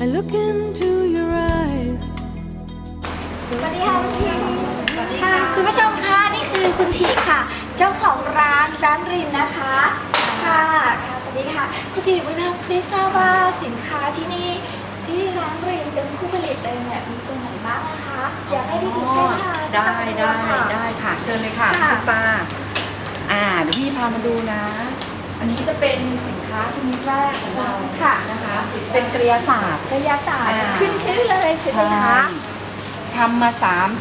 I look into your eyes สวัสดีค่ะคุณทีค่ะคุณผู้ชมคะนี่คือคุณทีค่ะ เจ้าของร้านร้านริมนะคะ ค่ะค่ะสวัสดีค่ะ คุณทีไม่ไม่ทราบว่าสินค้าที่นี่ที่ร้านริมเป็นผู้ผลิตเองเนี่ยมีตัวไหนบ้างนะคะ อยากให้พี่ทีช่วยค่ะได้ได้ได้ค่ะ เชิญเลยค่ะคุณป้า อ่าเดี๋ยวพี่พามาดูนะ อันนี้จะเป็นสินค้าชนิดแรกของเราค่ะนะคะ เป็นกระยาศาสตร์กายศาสตร์อ่า ขึ้นชื่อเลยใช่ไหมคะ ทำมา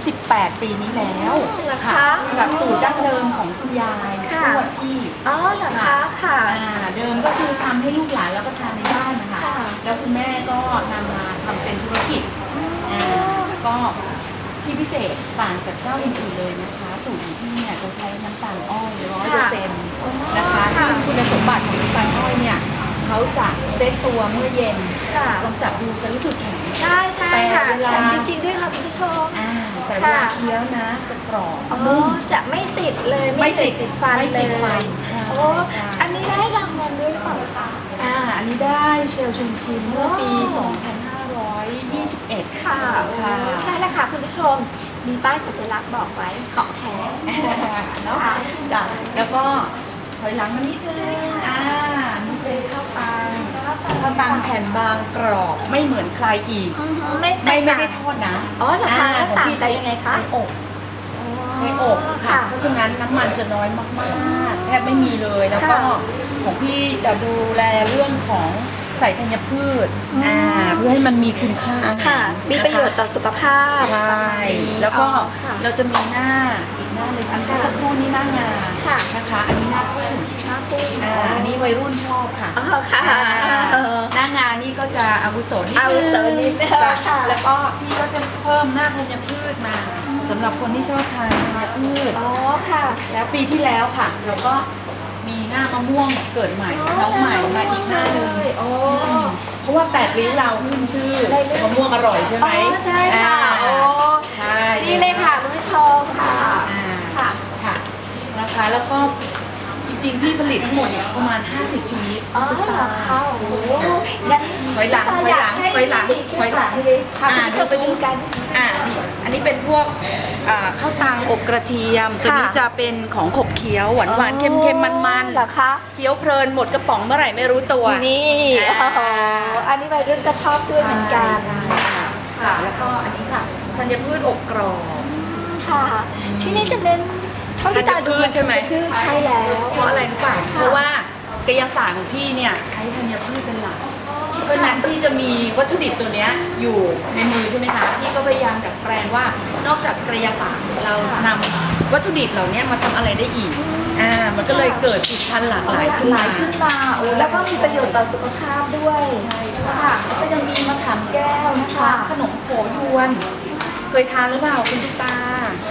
38 ปีนี้แล้วเหรอคะจากสูตรดั้งเดิมของคุณยายค่ะ ทวดพี่อ๋อเหรอคะค่ะ อ่าเดิมก็คือทำให้ลูกหลานแล้วก็ทานในบ้านนะคะ ค่ะ แล้วคุณแม่ก็นำมาทำเป็นธุรกิจ อ่าก็ ที่พิเศษต่างจากเจ้าอื่นๆเลยนะคะ สูตรที่เนี่ยจะใช้น้ำตาลอ้อยร้อยเปอร์เซ็นต์นะคะซึ่งคุณสมบัติของน้ำตาลอ้อยเนี่ยเขาจะเซตตัวเมื่อเย็นค่ะลองจับดูจะรู้สึกแข็ง ใช่ใช่ค่ะแต่เวลา จริงๆด้วยค่ะคุณผู้ชมแต่เวลาเคี้ยวนะจะกรอบนุ่ม จะไม่ติดเลยไม่ติดติดฟันเลยใช่โอ้ใช่ อันนี้ได้รางวัลด้วยหรือเปล่าคะ อ่าอันนี้ได้เชลชวนชิมเมื่อปี 2 5 2 21 ค่ะค่ะแค่ละค่ะคุณผู้ชม มีป้ายสัญลักษณ์บอกไว้ขอแท้เนาะจัดแล้วก็ถอยหลังมานิดนึงอ่านี่เป็นข้าวปังข้าวปังแผ่นบางกรอบไม่เหมือนใครอีก ไม่ไม่ได้ทอดนะ อ๋อเหรอคะของพี่ใช้ยังไงคะใช้อกใช้อกค่ะ เพราะฉะนั้นน้ำมันจะน้อยมากๆ แทบไม่มีเลยแล้วก็ของพี่จะดูแลเรื่องของ ใส่ธัญพืชอืมอ่าเพื่อให้มันมีคุณค่าค่ะ มีประโยชน์ต่อสุขภาพใช่แล้วก็อ๋อค่ะเราจะมีหน้าอีกหน้าหนึ่งอันนี้สักครู่นี้หน้างาค่ะนะคะ อันนี้หน้ากุ้งน่ากุ้งอ่าอันนี้วัยรุ่นชอบค่ะอ๋อค่ะอ่าเออหน้างานนี่ก็จะอาวุโสนิดอาวุโสนิดนึงจ้ะค่ะแล้วก็พี่ก็จะเพิ่มหน้าธัญพืชมาสำหรับคนที่ชอบทานธัญพืชอ๋อค่ะ แล้วปีที่แล้วค่ะเราก็มีหน้ามะม่วงเกิดใหม่น้องใหม่มาอีกหน้าหนึ่ง โอ้ เพราะ ว่าแปดริ้วเราขึ้นชื่อได้เรื่อง มะม่วงอร่อยใช่ไหมอ๋อใช่ค่ะอ่าโอ้ใช่นี่เลยค่ะคุณผู้ชมค่ะ อ่าค่ะ ค่ะนะคะแล้วก็จ ริงๆ พี่ผลิตทั้งหมดเนี่ยประมาณ 50 ชนิดอ๋อเหรอคะโอ้โหงั้นถอยหลังถอยหลังถอยหลังถอยหลังพาคุณผู้ชมไปดูกัน อ่านี่อันนี้เป็นพวกอ่าข้าวตังอบกระเทียมตัวนี้จะเป็นของขบเคี้ยวหวานหวานๆเค็มเค็มมันมันๆเหรอคะเคี้ยวเพลินหมดกระป๋องเมื่อไหร่ไม่รู้ตัวนี่อ่าโอ้โหอันนี้วัยรุ่นก็ชอบด้วยเหมือนกันใช่ค่ะค่ะแล้วก็อันนี้ค่ะธัญพืชอบกรอบค่ะ ที่นี่จะเน้น เท่าที่ตาดูธัญพืชใช่ไหมธัญพืชใช่แล้ว เพราะอะไรรู้ป่ะเพราะว่ากายศาสตร์ของพี่เนี่ยใช้ธัญพืชเป็นหลัก เพราะฉะนั้นพี่จะมีวัตถุดิบตัวเนี้ยอยู่ในมือใช่ไหมคะ พี่ก็พยายามดัดแปลงว่านอกจากกายศาสตร์เรานำวัตถุดิบเหล่านี้มาทำอะไรได้อีก อ่า มันก็เลยเกิดผลิตภัณฑ์หลากหลายขึ้นหมาลายขึ้นมาโอ้แล้วก็มีประโยชน์ต่อสุขภาพด้วย ใช่ค่ะ ก็จะมีมะขามแก้วนะคะค่ะขนมโขยวนเค ยทานหรือเปล่าคุณตุ๊กตา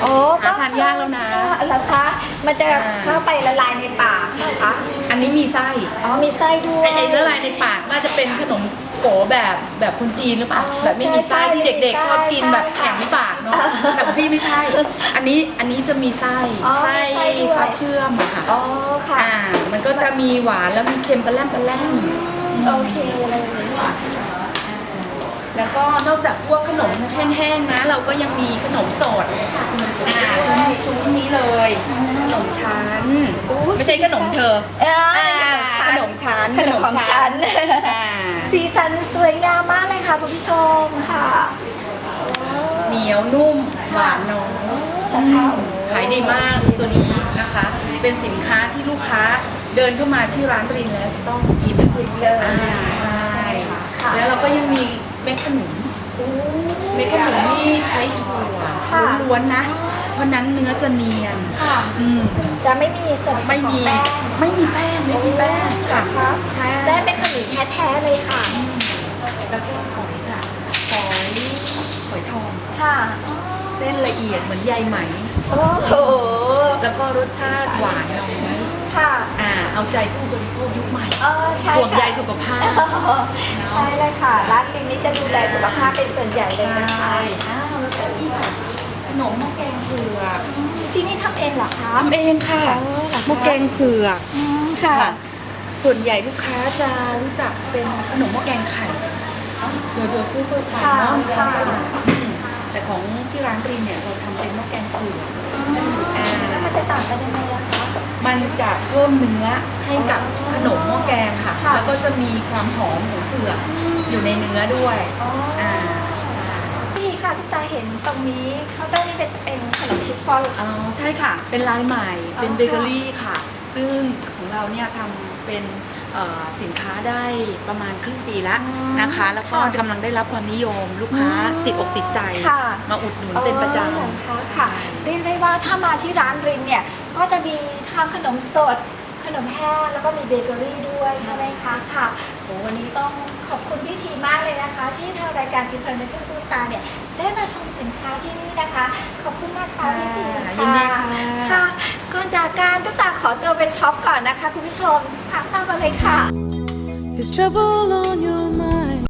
โอ้หาทานยากแล้วนะ ใช่แล้วคะ มันจะอ่าเข้าไปละลายในปากนะคะอันนี้มีไส้อ๋อมีไส้ด้วย ไอ้ไอ้ละลายในปากน่าจะเป็นขนมโกแบบแบบคนจีนหรือเปล่าอ๋อแบบไม่มีไส้ใช่ที่เด็กใช่ๆชอบกินใช่แบบแข็งในปากเนาะค่ะแต่ของพี่ไม่ใช่ อันนี้อันนี้จะมีไส้อ๋อไส้มีไส้ด้วยฟ้าเชื่อมอะค่ะอ๋อค่ะ อ่า มันก็จะมีหวานแล้วมีเค็มปลาแรมปลาแรม โอเคเลยค่ะ แล้วก็นอกจากพวกขนมแห้งๆนะ เราก็ยังมีขนมสดอ่าซุ้มซุ้มนี้เลย ขนมชั้นโอ้ไม่ใช่ขนมเธอเอ้ยอ่าขนมชั้นขนมของฉัน อ่าสีสันสวยงามมากเลยค่ะคุณผู้ชมค่ะเหนียวนุ่มหวานน้อยนะคะขายดีมากตัวนี้นะคะ เป็นสินค้าที่ลูกค้าเดินเข้ามาที่ร้านปรินแล้วจะต้องหยิบเลยอ่าใช่ ค่ะ แล้วเราก็ยังมีเม็ดขนุน โอ้ เม็ดขนุนนี่ใช้ถั่ว ค่ะ ล้วนๆนะ เพราะนั้นเนื้อจะเนียนค่ะ อืมจะไม่มีส่วนผสไม่ขอมีงแป้งไม่มีแป้งไม่มีแป้งค่ะค่ะใช่ได้เป็นขนมแท้ๆเลยค่ะ แล้วก็ฝอยค่ะฝอยฝอยทอง ค่ะ เส้นละเอียดเหมือนใยไหม โอ้โห แล้วก็รสชาติหวานน้อยค่ะ อ่า เอาใจผู้บริโภคยุคใหม่เออใช่ห่วงใยค่ะสุขภาพ ใช่เลยค่ะ ร้านลิงนี้จะดูแลสุขภาพเป็นส่วนใหญ่เลยนะคะอ้า องเหรอคะทำเองค่ะอ๋อเหรอคะหม้อแกงเผือกอืมค่ะ ส่วนใหญ่ลูกค้าจะรู้จักเป็นขนมหม้อแกงไข่โดยโดยทั่วๆไปเนาะค่ะมีการค่ะตลาดแต่ของที่ร้านปรินเนี่ยเราทำเป็นหม้อแกงเผือกแล้วมันจะต่มันจะเพิ่มเนื้อให้กับขนมหม้อแกงค่ะค่ะแล้วก็จะมีความหอมของเปลือกอยู่ในเนื้อด้วยอ๋อออ่าใช่นี่ ค่ะทุกตาเห็นตรงนี้เคาน์เตอร์นี่เป็นจะเป็นขนมชิฟฟ่อน อ๋อใช่ค่ะ เป็นลายใหม่เป็นอ๋อเบเกอรี่ค่ะ ซึ่งของเราเนี่ยทำเป็นเอ่อสินค้าได้ประมาณครึ่งปีแล้วอืมนะคะ แล้วก็ค่ะกำลังได้รับความนิยมลูกค้าอืมติดอกติดใจ ค่ะ มาอุดหนุนเป็นประจอ๋อำค่ะ ใช่ค่ะเรียกได้ว่าถ้ามาที่ร้านรินเนี่ย ก็จะมีทั้งขนมสด ขนมแห้งแล้วก็มีเบเกอรี่ด้วยใช่ไหมคะค่ะโหวันนี้ต้องขอบคุณพี่ทีมากเลยนะคะ ที่ทางรายการพิพันธ์ในช่วงตูตาเนี่ยได้มาชมสินค้าที่นี่นะคะ ขอบคุณมากค่ะพี่ทีค่ะค่ะยินดีค่ะค่ะก่อนจากการตุ๊กตาขอตัวไปช็อปก่อนนะคะคุณผู้ชมค่ะตามมาเลยค่ะ Is trouble on your mind?